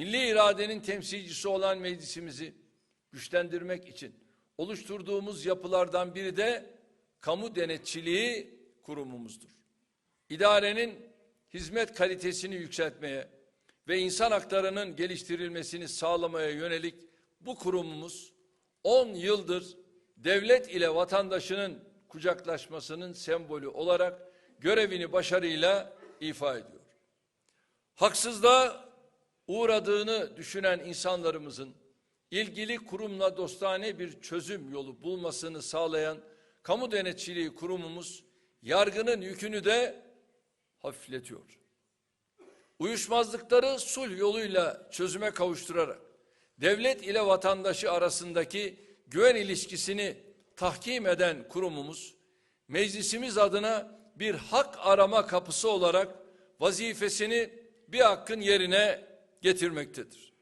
milli iradenin temsilcisi olan meclisimizi güçlendirmek için oluşturduğumuz yapılardan biri de kamu denetçiliği kurumumuzdur. İdarenin hizmet kalitesini yükseltmeye ve insan haklarının geliştirilmesini sağlamaya yönelik bu kurumumuz 10 yıldır devlet ile vatandaşının kucaklaşmasının sembolü olarak görevini başarıyla ifa ediyor. Haksızlığa uğradığını düşünen insanlarımızın ilgili kurumla dostane bir çözüm yolu bulmasını sağlayan kamu denetçiliği kurumumuz yargının yükünü de hafifletiyor. Uyuşmazlıkları sulh yoluyla çözüme kavuşturarak devlet ile vatandaşı arasındaki güven ilişkisini tahkim eden kurumumuz meclisimiz adına bir hak arama kapısı olarak vazifesini bir hakkın yerine getirmektedir.